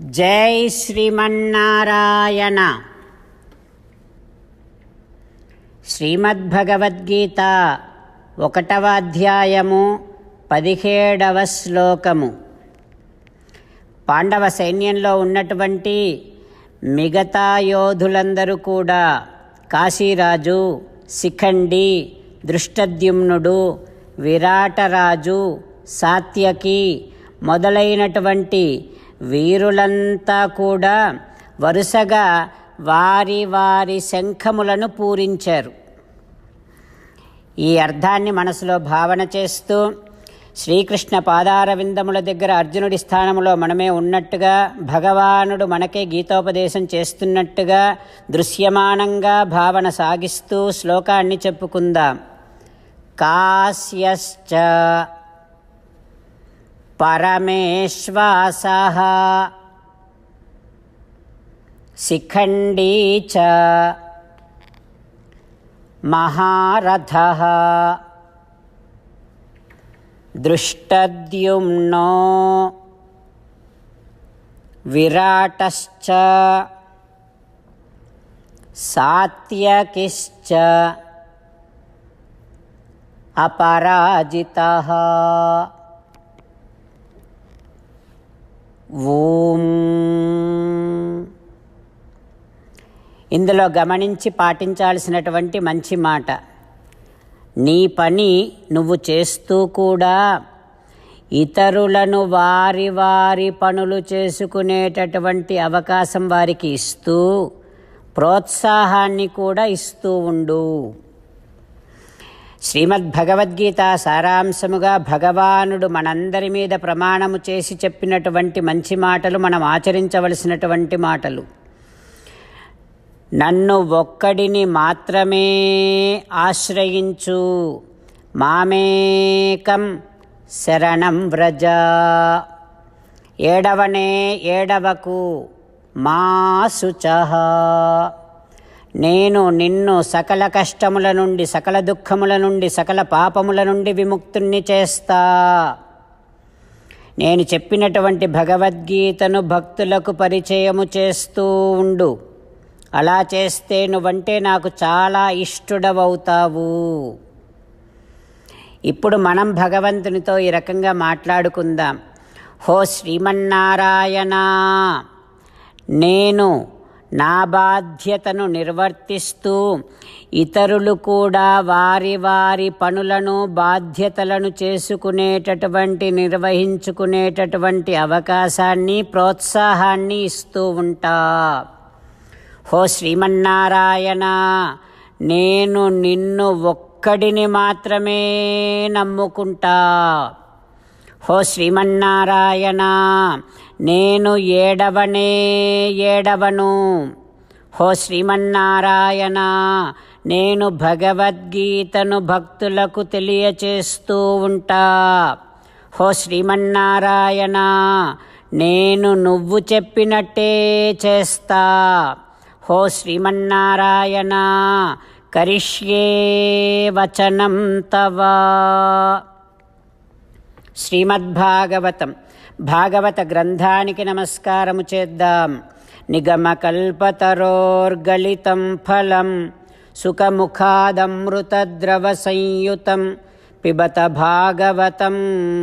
జై శ్రీమన్నారాయణ. శ్రీమద్భగవద్గీత ఒకటవ అధ్యాయము పదిహేడవ శ్లోకము. పాండవ సైన్యంలో ఉన్నటువంటి మిగతా యోధులందరూ కూడా కాశీరాజు శిఖండి దృష్టద్యుమ్నుడు విరాటరాజు సాత్యకి మొదలైనటువంటి వీరులంతా కూడా వరుసగా వారి వారి శంఖములను పూరించారు. ఈ అర్థాన్ని మనసులో భావన చేస్తూ శ్రీకృష్ణ పాదారవిందముల దగ్గర అర్జునుడి స్థానంలో మనమే ఉన్నట్టుగా భగవానుడు మనకే గీతోపదేశం చేస్తున్నట్టుగా దృశ్యమానంగా భావన సాగిస్తూ శ్లోకాన్ని చెప్పుకుందాం. కాశ్యశ్చ परमेश्वासः। शिखण्डी च महारथः। दृष्टद्युम्नो विराटश्च। सात्यकिश्च अपराजितः। ఓం. ఇందులో గమనించి పాటించాల్సినటువంటి మంచి మాట. నీ పని నువ్వు చేస్తూ కూడా ఇతరులను వారి వారి పనులు చేసుకునేటటువంటి అవకాశం వారికి ఇస్తూ ప్రోత్సాహాన్ని కూడా ఇస్తూ ఉండు. శ్రీమద్భగవద్గీత సారాంశముగా భగవానుడు మనందరి మీద ప్రమాణము చేసి చెప్పినటువంటి మంచి మాటలు మనం ఆచరించవలసినటువంటి మాటలు. నన్ను ఒక్కడిని మాత్రమే ఆశ్రయించు. మామేకం శరణం వ్రజ. ఏడవనే ఏడవకు. మా నేను నిన్ను సకల కష్టముల నుండి సకల దుఃఖముల నుండి సకల పాపముల నుండి విముక్తుణ్ణి చేస్తా. నేను చెప్పినటువంటి భగవద్గీతను భక్తులకు పరిచయము చేస్తూ ఉండు. అలా చేస్తే నువ్వంటే నాకు చాలా ఇష్టడవవుతావు. ఇప్పుడు మనం భగవంతునితో ఈ రకంగా మాట్లాడుకుందాం. హో శ్రీమన్నారాయణ నేను నా బాధ్యతను నిర్వర్తిస్తూ ఇతరులు కూడా వారి వారి పనులను బాధ్యతలను చేసుకునేటటువంటి నిర్వహించుకునేటటువంటి అవకాశాన్ని ప్రోత్సాహాన్ని ఇస్తూ ఉంటా. హో శ్రీమన్నారాయణ నేను నిన్ను ఒక్కడిని మాత్రమే నమ్ముకుంటా. హో శ్రీమన్నారాయణ నేను ఏడవనే ఏడవను. హో శ్రీమన్నారాయణ నేను భగవద్గీతను భక్తులకు తెలియచేస్తూ ఉంటా. హో శ్రీమన్నారాయణ నేను నువ్వు చెప్పినట్టే చేస్తా. హో శ్రీమన్నారాయణ కరిష్యే వచనం తవా. శ్రీమద్భాగవతం. భాగవత గ్రంథానికి నమస్కారము చేద్దాం. నిగమకల్పతరోర్గలితం ఫలం సుఖముఖాదమృతద్రవ సంయుతం పిబత భాగవతం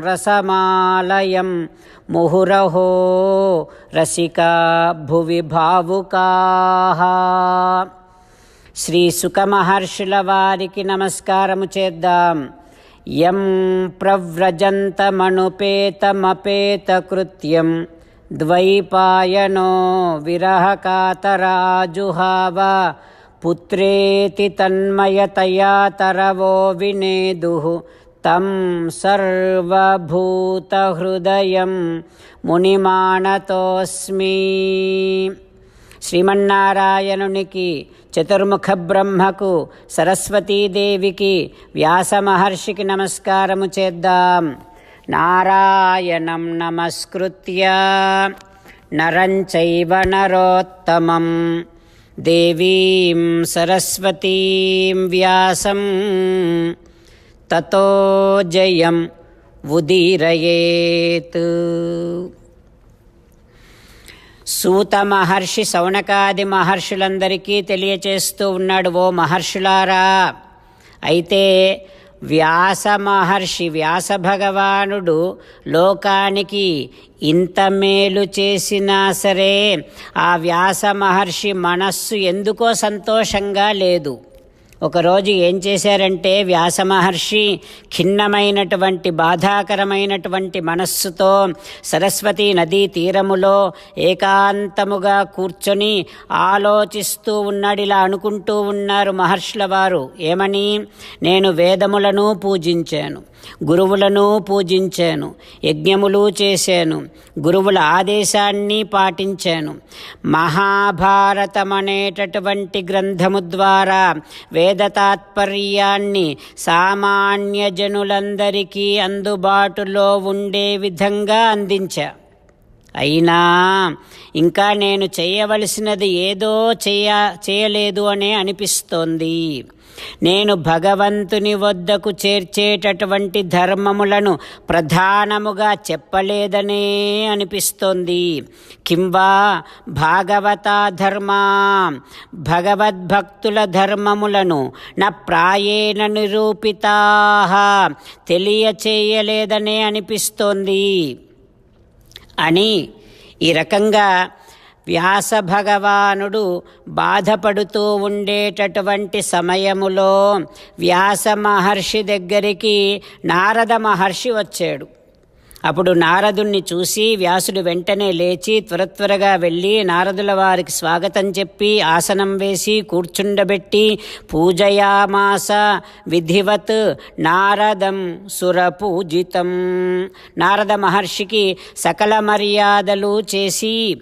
రసమాలయం ముహురహో రసికా భువి భావుకా. శ్రీ సుఖమహర్షుల వారికి నమస్కారము చేద్దాం. यं प्रव्रजन्तमनुपेतमपेतकृत्यं द्वैपायनो विरहकातराजुहाव पुत्रेति तन्मयतया तरवो विनेदुः तं सर्वभूतहृदयं मुनिमानतोऽस्मि। శ్రీమన్నారాయణునికి చతుర్ముఖ బ్రహ్మకు సరస్వతీదేవికి వ్యాస మహర్షికి నమస్కారము చేద్దాం. నారాయణం నమస్కృత్య. నరంచైవ నరోత్తమం. దేవీం సరస్వతీం వ్యాసం. తతో జయం ఉదీరయేత్. సూత మహర్షి సౌనకాది మహర్షులందరికీ తెలియచేస్తూ ఉన్నాడు ఓ మహర్షులారా. అయితే వ్యాస మహర్షి వ్యాస భగవానుడు లోకానికి ఇంత మేలు చేసినా సరే ఆ వ్యాస మహర్షి మనస్సు ఎందుకో సంతోషంగా లేదు. ఒకరోజు ఏం చేశారంటే వ్యాస మహర్షి ఖిన్నమైనటువంటి బాధాకరమైనటువంటి మనస్సుతో సరస్వతి నదీ తీరములో ఏకాంతముగా కూర్చొని ఆలోచిస్తూ ఉన్నాడు. ఇలా అనుకుంటూ ఉన్నారు మహర్షుల వారు. ఏమని? నేను వేదములను పూజించాను గురువులను పూజించాను యజ్ఞములు చేశాను గురువుల ఆదేశాన్ని పాటించాను. మహాభారతం అనేటటువంటి గ్రంథము ద్వారా వేద తాత్పర్యాన్ని సామాన్య జనులందరికీ అందుబాటులో ఉండే విధంగా అందించా. అయినా ఇంకా నేను చేయవలసినది ఏదో చేయ చేయలేదు అనే అనిపిస్తోంది. నేను భగవంతుని వద్దకు చేర్చేటటువంటి ధర్మములను ప్రధానముగా చెప్పలేదనే అనిపిస్తోంది. కింవా భాగవత ధర్మ భగవద్భక్తుల ధర్మములను నా ప్రాయేణ నిరూపితా తెలియచేయలేదనే అనిపిస్తోంది. అని ఈ రకంగా వ్యాస భగవానుడు బాధపడుతూ ఉండేటటువంటి సమయములో వ్యాస మహర్షి దగ్గరికి నారద మహర్షి వచ్చాడు. అప్పుడు నారదుణ్ణి చూసి వ్యాసుడు వెంటనే లేచి త్వర త్వరగా వెళ్ళి నారదుల వారికి స్వాగతం చెప్పి ఆసనం వేసి కూర్చుండబెట్టి పూజయామాస విధివత్ నారదం సురపూజితం. నారద మహర్షికి సకల మర్యాదలు చేసి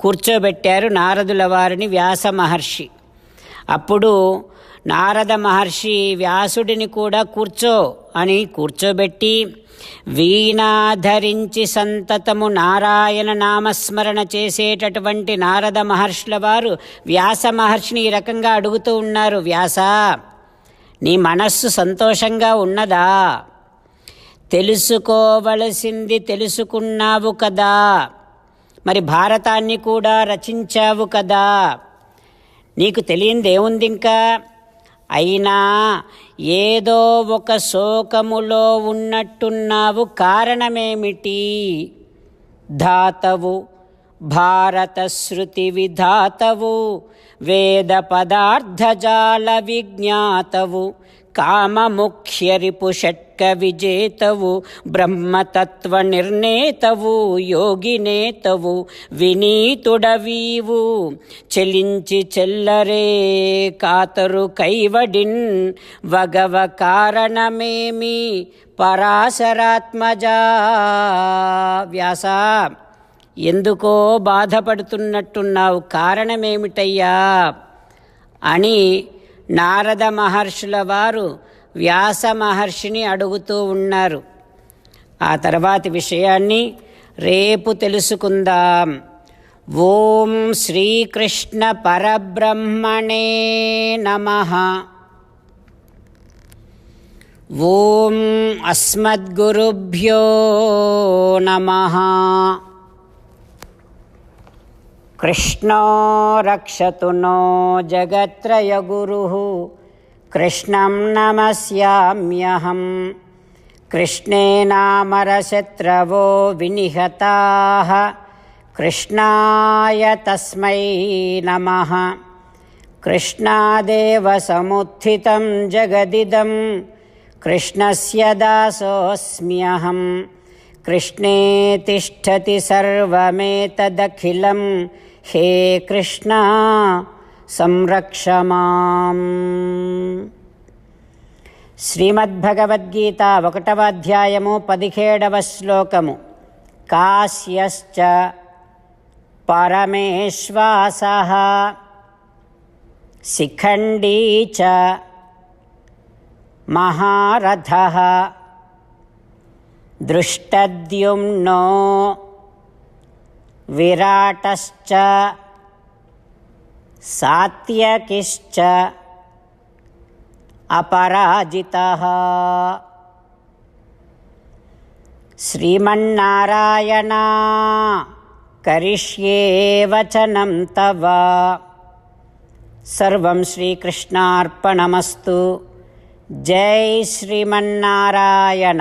కూర్చోబెట్టారు నారదుల వారిని వ్యాస మహర్షి. అప్పుడు నారద మహర్షి వ్యాసుడిని కూడా కూర్చో అని కూర్చోబెట్టి వీణాధరించి సంతతము నారాయణ నామస్మరణ చేసేటటువంటి నారద మహర్షుల వారు వ్యాస మహర్షిని ఈ రకంగా అడుగుతూ ఉన్నారు వ్యాస నీ మనస్సు సంతోషంగా ఉన్నదా? తెలుసుకోవలసింది తెలుసుకున్నావు కదా. మరి భారతాన్ని కూడా రచించావు కదా. నీకు తెలియంది ఏముంది ఇంకా? అయినా ఏదో ఒక శోకములో ఉన్నట్టున్నావు కారణమేమిటి? ధాతవు భారత శృతి విధాతవు వేద పదార్థజాల విజ్ఞాతవు కామముఖ్యరిపు షట్క విజేతవు బ్రహ్మతత్వ నిర్ణేతవు యోగినేతవు వినీతుడవీవు. చెలించి చెల్లరే కాతరు కైవడిన్ వగవ కారణమేమి? పరాశరాత్మజా. వ్యాస ఎందుకో బాధపడుతున్నట్టున్నావు కారణమేమిటయ్యా? అని నారద మహర్షుల వారు వ్యాస మహర్షిని అడుగుతూ ఉన్నారు. ఆ తర్వాతి విషయాన్ని రేపు తెలుసుకుందాం. ఓం శ్రీకృష్ణ పరబ్రహ్మణే నమ. ఓం అస్మద్గురుభ్యో నమ. कृष्णो रक्षतु नो जगत्त्रयगुरुः कृष्णं नमस्याम्यहं कृष्णेनामरशत्रवो विनिहताः। कृष्णाय तस्मै नमः। कृष्णादेव समुत्थितं जगदिदं कृष्णस्य दासोऽस्म्यहम्। कृष्णे तिष्ठति सर्वमेतदखिलं हे कृष्ण సంరక్ష మాం శ్రీమద్భగవద్గీత ఒకటవ అధ్యాయము పదిహేడవ శ్లోకము కాశ్యశ్చ పరమేశ్వాస శిఖండీ చ మహారథ दृष्टद्युम्नो विराटश्च सात्यकिश्च अपराजितः श्रीमन्नारायणा करिष्ये वचनं तव सर्वं श्रीकृष्णार्पणमस्तु जय श्रीमन्नारायण